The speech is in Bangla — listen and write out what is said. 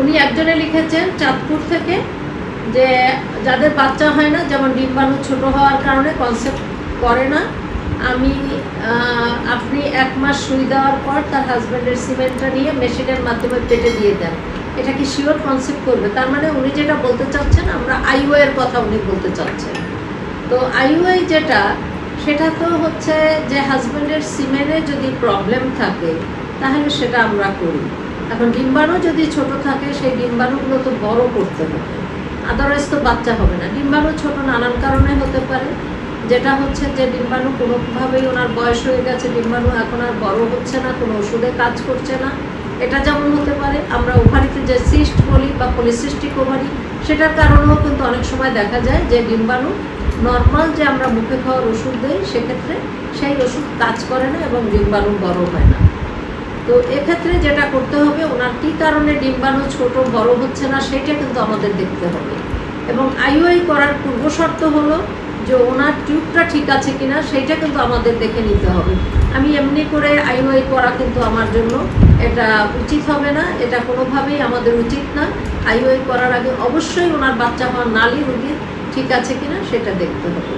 উনি একজনে লিখেছেন চাঁদপুর থেকে যে যাদের বাচ্চা হয় না, যেমন ডিম্বাণু ছোট হওয়ার কারণে কনসেপ্ট করে না, আমি আপনি এক মাস সুই দেওয়ার পর তার হাজব্যান্ডের সিমেন্টটা নিয়ে মেশিনের মাধ্যমে পেটে দিয়ে দেন। এটা কি শিওর কনসেপ্ট করবে? তার মানে উনি যেটা বলতে চাচ্ছেন, আমরা আইও এর কথা উনি বলতে চাচ্ছেন। তো আইওআই যেটা, সেটা তো হচ্ছে যে হাজব্যান্ডের সিমেনে যদি প্রবলেম থাকে, তাহলে সেটা আমরা করি। এখন ডিম্বাণু যদি ছোট থাকে, সেই ডিম্বাণুগুলো তো বড় করতে হবে। আদারওয়াইজ তো বাচ্চা হবে না। ডিম্বাণু ছোট নানান কারণে হতে পারে। যেটা হচ্ছে যে ডিম্বাণু কোনোভাবেই ওনার বয়স হয়ে গেছে, ডিম্বাণু এখন আর বড় হচ্ছে না, কোনো ওষুধে কাজ করছে না। এটা যেমন হতে পারে, আমরা ওভারিতে যে সিস্ট বলি বা পলিসিস্টিক ওভারি সেটার কারণেও কিন্তু অনেক সময় দেখা যায় যে ডিম্বাণু নর্মাল যে আমরা মুখে খাওয়ার ওষুধ দিই, সেক্ষেত্রে সেই ওষুধ কাজ করে না এবং ডিম্বাণু বড় হয় না। তো এক্ষেত্রে যেটা করতে হবে, ওনার কী কারণে ডিম্বাণু ছোট বড় হচ্ছে না, সেটা কিন্তু আমাদের দেখতে হবে। এবং আইওআই করার পূর্ব শর্ত হলো যে ওনার টিউবটা ঠিক আছে কিনা, সেইটা কিন্তু আমাদের দেখে নিতে হবে। আমি এমনি করে আইওআই করা কিন্তু আমার জন্য এটা উচিত হবে না, এটা কোনোভাবেই আমাদের উচিত না। আইওআই করার আগে অবশ্যই ওনার বাচ্চা হওয়ার নালী রুগী ঠিক আছে কিনা, সেটা দেখতে হবে।